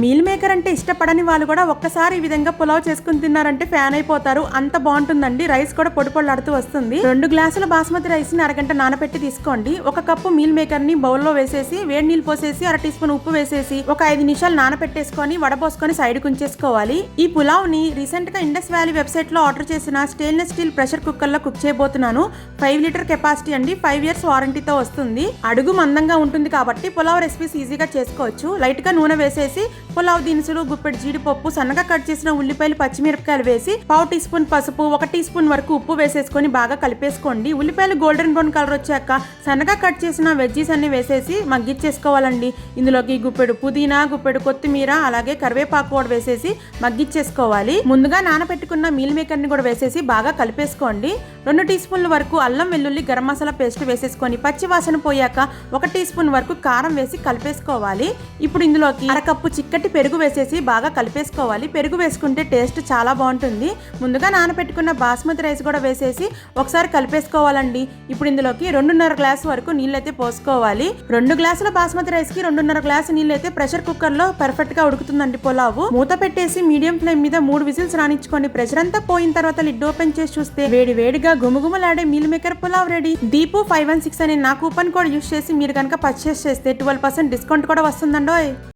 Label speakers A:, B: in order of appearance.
A: Meal maker అంటే ఇష్టపడని వాళ్ళు కూడా ఒక్కసారి ఈ విధంగా పులావ్ చేసుకుని తిన్నారంటే ఫ్యాన్ అయిపోతారు. అంత బాగుంటుందండి. రైస్ కూడా పొడి పొడిలాడుతూ వస్తుంది. రెండు గ్లాసుల బాస్మతి రైస్ని అరగంట నానబెట్టి తీసుకోండి. ఒక కప్పు మీల్ మేకర్ని బౌల్లో వేసేసి వేడి నీళ్ళు పోసేసి అర టీ స్పూన్ ఉప్పు వేసేసి ఒక ఐదు నిమిషాలు నానబెట్టేసుకొని వడపోసుకొని సైడ్ కుంచేసుకోవాలి ఈ పులావ్ని రీసెంట్గా ఇండస్ వ్యాలీ వెబ్సైట్లో ఆర్డర్ చేసిన స్టెయిన్లెస్ స్టీల్ ప్రెషర్ కుక్కర్లో కుక్ చేయబోతున్నాను. ఫైవ్ లీటర్ కెపాసిటీ అండి. ఫైవ్ ఇయర్స్ వారంటీతో వస్తుంది. అడుగు మందంగా ఉంటుంది కాబట్టి పులావ్ రెసిపీస్ ఈజీగా చేసుకోవచ్చు. లైట్గా నూనె వేసేసి పులావ్ దినుసులు గుప్పెడు జీడిపప్పు సన్నగా కట్ చేసిన ఉల్లిపాయలు పచ్చిమిరపకాయలు వేసి పావు టీ స్పూన్ పసుపు ఒక టీ స్పూన్ వరకు ఉప్పు వేసేసుకొని బాగా కలిపేసుకోండి. ఉల్లిపాయలు గోల్డెన్ బ్రౌన్ కలర్ వచ్చాక సన్నగా కట్ చేసిన వెజ్జీస్ అన్ని వేసేసి మగ్గిచ్చేసుకోవాలండి ఇందులోకి గుప్పెడు పుదీనా గుప్పెడు కొత్తిమీర అలాగే కరివేపాకు కూడా వేసేసి మగ్గిచ్చేసుకోవాలి ముందుగా నానబెట్టుకున్న మీల్ మేకర్ని కూడా వేసేసి బాగా కలిపేసుకోండి. రెండు టీ స్పూన్ల వరకు అల్లం వెల్లుల్లి గరం మసాలా పేస్ట్ వేసేసుకొని పచ్చి వాసన పోయాక ఒక టీ స్పూన్ వరకు కారం వేసి కలిపేసుకోవాలి. ఇప్పుడు ఇందులోకి అరకప్పు చిక్కటి పెరుగు వేసేసి బాగా కలిపేసుకోవాలి. పెరుగు వేసుకుంటే టేస్ట్ చాలా బాగుంటుంది. ముందుగా నానబెట్టుకున్న బాస్మతి రైస్ కూడా వేసేసి ఒకసారి కలిపేసుకోవాలండి. ఇప్పుడు ఇందులోకి రెండున్నర గ్లాసు వరకు నీళ్ళైతే పోసుకోవాలి. రెండు గ్లాసుల బాస్మతి రైస్కి రెండున్నర గ్లాసు నీళ్ళైతే ప్రెషర్ కుక్కర్లో పర్ఫెక్ట్గా ఉడుకుతుందండి పులావు. మూత పెట్టేసి మీడియం ఫ్లేమ్ మీద మూడు విజిల్స్ రానిచ్చుకోండి ప్రెషర్ అంతా పోయిన తర్వాత లిడ్ ఓపెన్ చేసి చూస్తే వేడి వేడిగా గుమగుమలాడే meal maker pulao ready. Deepu five one six అనే నా కూపన్ కోడ్ యూస్ చేసి మీరు కనుక పర్చేస్ చేస్తే ట్వెల్వ్ పర్సెంట్ డిస్కౌంట్ కూడా వస్తుందండోయ్.